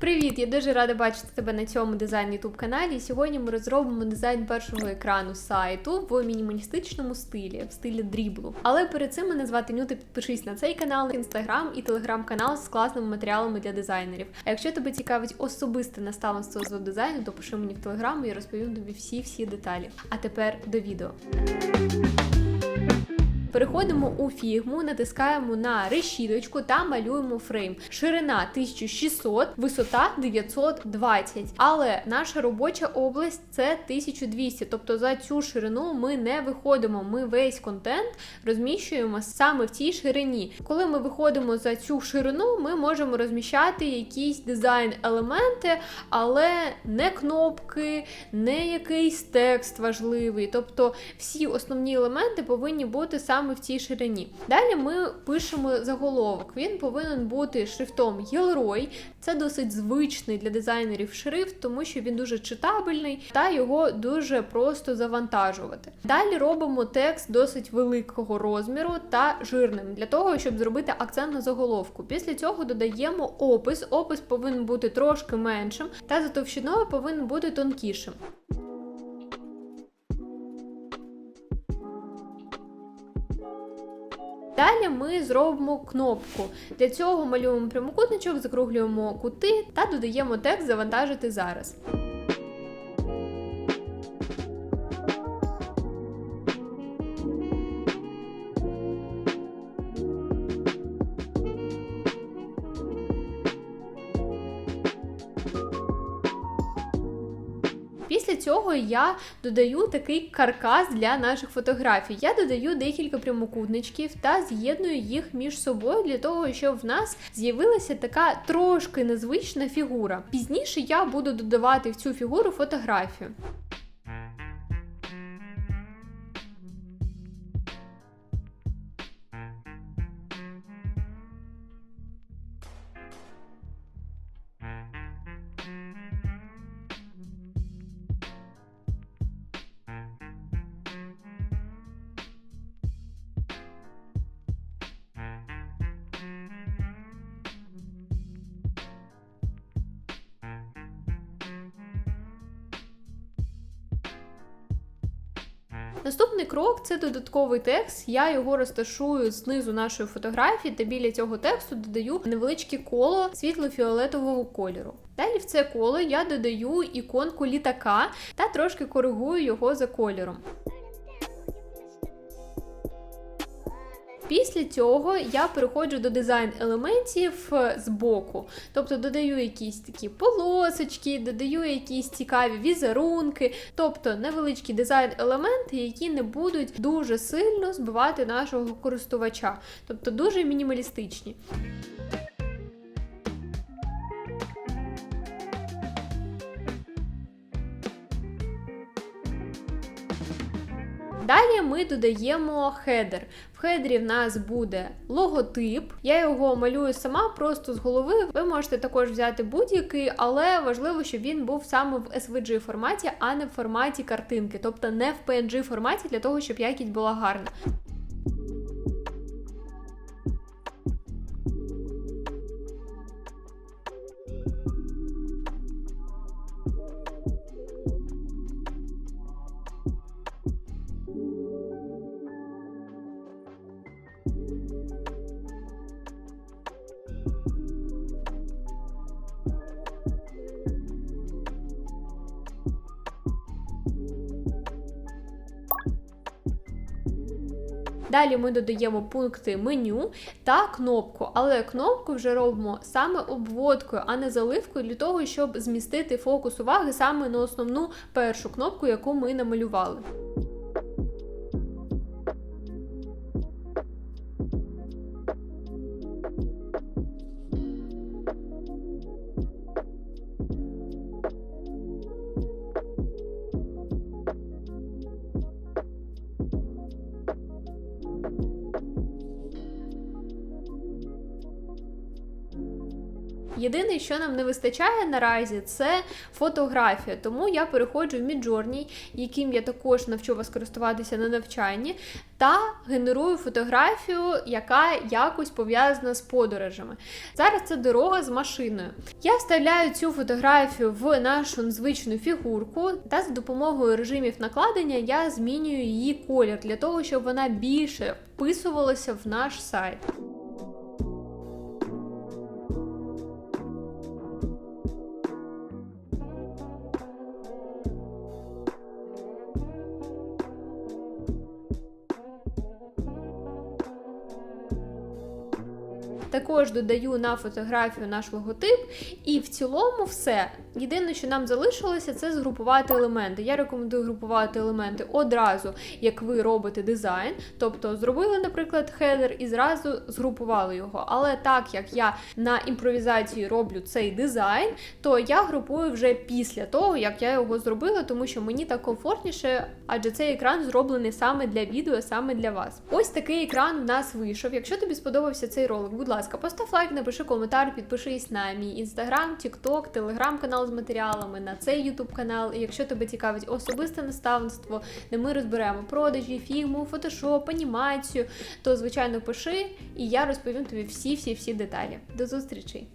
Привіт! Я дуже рада бачити тебе на цьому дизайн YouTube каналі. Сьогодні ми розробимо дизайн першого екрану сайту в мінімалістичному стилі, в стилі дріблу. Але перед цим мене звати Нюта, підпишись на цей канал, інстаграм і телеграм-канал з класними матеріалами для дизайнерів. А якщо тебе цікавить особисте наставництво з веб-дизайну, то пиши мені в телеграм і я розповім тобі всі-всі деталі. А тепер до відео. Переходимо у фігму, натискаємо на решіточку та малюємо фрейм. Ширина 1600, висота 920. Але наша робоча область це 1200. Тобто за цю ширину ми не виходимо. Ми весь контент розміщуємо саме в цій ширині. Коли ми виходимо за цю ширину, ми можемо розміщати якісь дизайн-елементи, але не кнопки, не якийсь текст важливий. Тобто всі основні елементи повинні бути саме в цій ширині. Далі ми пишемо заголовок. Він повинен бути шрифтом Gilroy. Це досить звичний для дизайнерів шрифт, тому що він дуже читабельний та його дуже просто завантажувати. Далі робимо текст досить великого розміру та жирним для того, щоб зробити акцент на заголовку. Після цього додаємо опис. Опис повинен бути трошки меншим, та за товщиною повинен бути тонкішим. Далі ми зробимо кнопку. Для цього малюємо прямокутничок, закруглюємо кути та додаємо текст завантажити зараз. Після цього я додаю такий каркас для наших фотографій. Я додаю декілька прямокутничків та з'єдную їх між собою для того, щоб в нас з'явилася така трошки незвична фігура. Пізніше я буду додавати в цю фігуру фотографію. Наступний крок це додатковий текст. Я його розташую знизу нашої фотографії та біля цього тексту додаю невеличке коло світло-фіолетового кольору. Далі в це коло я додаю іконку літака та трошки коригую його за кольором. Після цього я переходжу до дизайн елементів з боку. Тобто додаю якісь такі полосочки, додаю якісь цікаві візерунки, тобто невеличкі дизайн-елементи, які не будуть дуже сильно збивати нашого користувача, тобто дуже мінімалістичні. Далі ми додаємо хедер. В хедері в нас буде логотип. Я його малюю сама просто з голови. Ви можете також взяти будь-який, але важливо, щоб він був саме в SVG форматі, а не в форматі картинки, тобто не в PNG форматі, для того, щоб якість була гарна. Далі ми додаємо пункти меню та кнопку, але кнопку вже робимо саме обводкою, а не заливкою, для того, щоб змістити фокус уваги саме на основну першу кнопку, яку ми намалювали. Єдине, що нам не вистачає наразі, це фотографія. Тому я переходжу в Midjourney, яким я також навчу вас користуватися на навчанні, та генерую фотографію, яка якось пов'язана з подорожами. Зараз це дорога з машиною. Я вставляю цю фотографію в нашу звичну фігурку, та за допомогою режимів накладення я змінюю її колір для того, щоб вона більше вписувалася в наш сайт. Також додаю на фотографію наш логотип, і в цілому все. Єдине, що нам залишилося, це згрупувати елементи. Я рекомендую групувати елементи одразу, як ви робите дизайн. Тобто зробили, наприклад, хедер і зразу згрупували його. Але так як я на імпровізації роблю цей дизайн, то я групую вже після того, як я його зробила, тому що мені так комфортніше, адже цей екран зроблений саме для відео, саме для вас. Ось такий екран в нас вийшов. Якщо тобі сподобався цей ролик, будь ласка, постав лайк, напиши коментар, підпишись на мій інстаграм, тікток, телеграм-канал з матеріалами, на цей ютуб канал. І якщо тебе цікавить особисте наставництво, де ми розберемо продажі, фігму, фотошоп, анімацію, то звичайно пиши, і я розповім тобі всі-всі-всі деталі. До зустрічі!